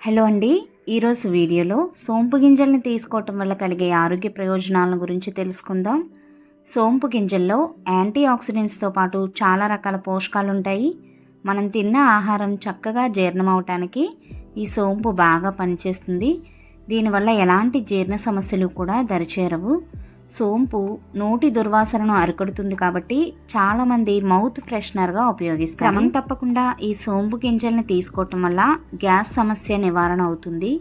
Hello అండి. ఈరోజు వీడియోలో సోంపు గింజల్ని తీసుకోవటం వల్ల కలిగే ఆరోగ్య ప్రయోజనాల గురించి తెలుసుకుందాం. సోంపు గింజల్లో యాంటీ ఆక్సిడెంట్స్తో పాటు చాలా రకాల పోషకాలు ఉంటాయి మనం తిన్న ఆహారం చక్కగా జీర్ణం అవటానికి ఈ సోంపు బాగా పనిచేస్తుంది. దీనివల్ల ఎలాంటి జీర్ణ సమస్యలు కూడా దరిచేరవు. సోంపు నోటి దుర్వాసనను అరికడుతుంది కాబట్టి చాలామంది మౌత్ ఫ్రెషనర్గా ఉపయోగిస్తారు. క్రమం తప్పకుండా ఈ సోంపు గింజల్ని తీసుకోవటం వల్ల గ్యాస్ సమస్య నివారణ అవుతుంది.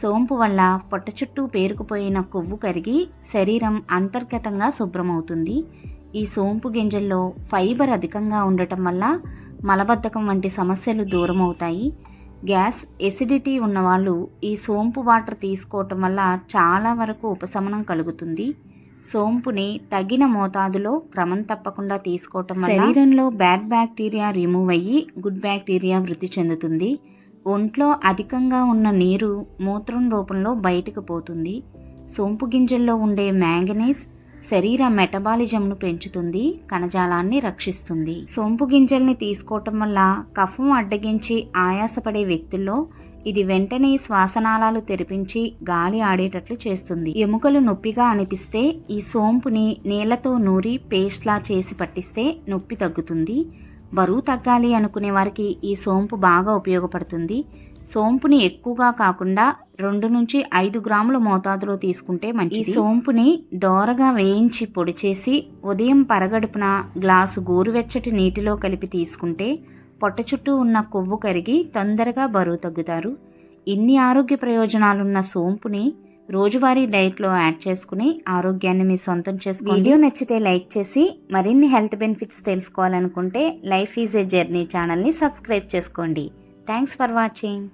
సోంపు వల్ల పొట్ట చుట్టూ పేరుకుపోయిన కొవ్వు కరిగి శరీరం అంతర్గతంగా శుభ్రమవుతుంది. ఈ సోంపు గింజల్లో ఫైబర్ అధికంగా ఉండటం వల్ల మలబద్ధకం వంటి సమస్యలు దూరం అవుతాయి గ్యాస్ ఎసిడిటీ ఉన్నవాళ్ళు ఈ సోంపు వాటర్ తీసుకోవటం వల్ల చాలా వరకు ఉపశమనం కలుగుతుంది. సోంపుని తగిన మోతాదులో క్రమం తప్పకుండా తీసుకోవటం వల్ల శరీరంలో బ్యాడ్ బ్యాక్టీరియా రిమూవ్ అయ్యి గుడ్ బ్యాక్టీరియా వృద్ధి చెందుతుంది. ఒంట్లో అధికంగా ఉన్న నీరు మూత్రం రూపంలో బయటకు పోతుంది. సోంపు గింజల్లో ఉండే మ్యాంగనీస్ శరీర మెటబాలిజంను పెంచుతుంది కణజాలాన్ని రక్షిస్తుంది. సోంపు గింజల్ని తీసుకోవటం వల్ల కఫం అడ్డగించి ఆయాసపడే వ్యక్తుల్లో ఇది వెంటనే శ్వాసనాళాలు తెరిపించి గాలి ఆడేటట్లు చేస్తుంది. ఎముకలు నొప్పిగా అనిపిస్తే ఈ సోంపుని నీళ్ళతో నూరి పేస్ట్లా చేసి పట్టిస్తే నొప్పి తగ్గుతుంది. బరువు తగ్గాలి అనుకునే వారికి ఈ సోంపు బాగా ఉపయోగపడుతుంది. సోంపుని ఎక్కువగా కాకుండా రెండు నుంచి ఐదు గ్రాముల మోతాదులో తీసుకుంటే మంచి ఈ సోంపుని దోరగా వేయించి పొడి చేసి ఉదయం పరగడుపున గ్లాసు గోరువెచ్చటి నీటిలో కలిపి తీసుకుంటే పొట్ట చుట్టూ ఉన్న కొవ్వు కరిగి తొందరగా బరువు తగ్గుతారు. ఇన్ని ఆరోగ్య ప్రయోజనాలున్న సోంపుని రోజువారీ డైట్లో యాడ్ చేసుకుని ఆరోగ్యాన్ని మీ సొంతం చేసుకోండి. వీడియో నచ్చితే లైక్ చేసి మరిన్ని హెల్త్ బెనిఫిట్స్ తెలుసుకోవాలనుకుంటే లైఫ్ ఈజ్ ఏ జర్నీ ఛానల్ని సబ్స్క్రైబ్ చేసుకోండి. Thanks for watching.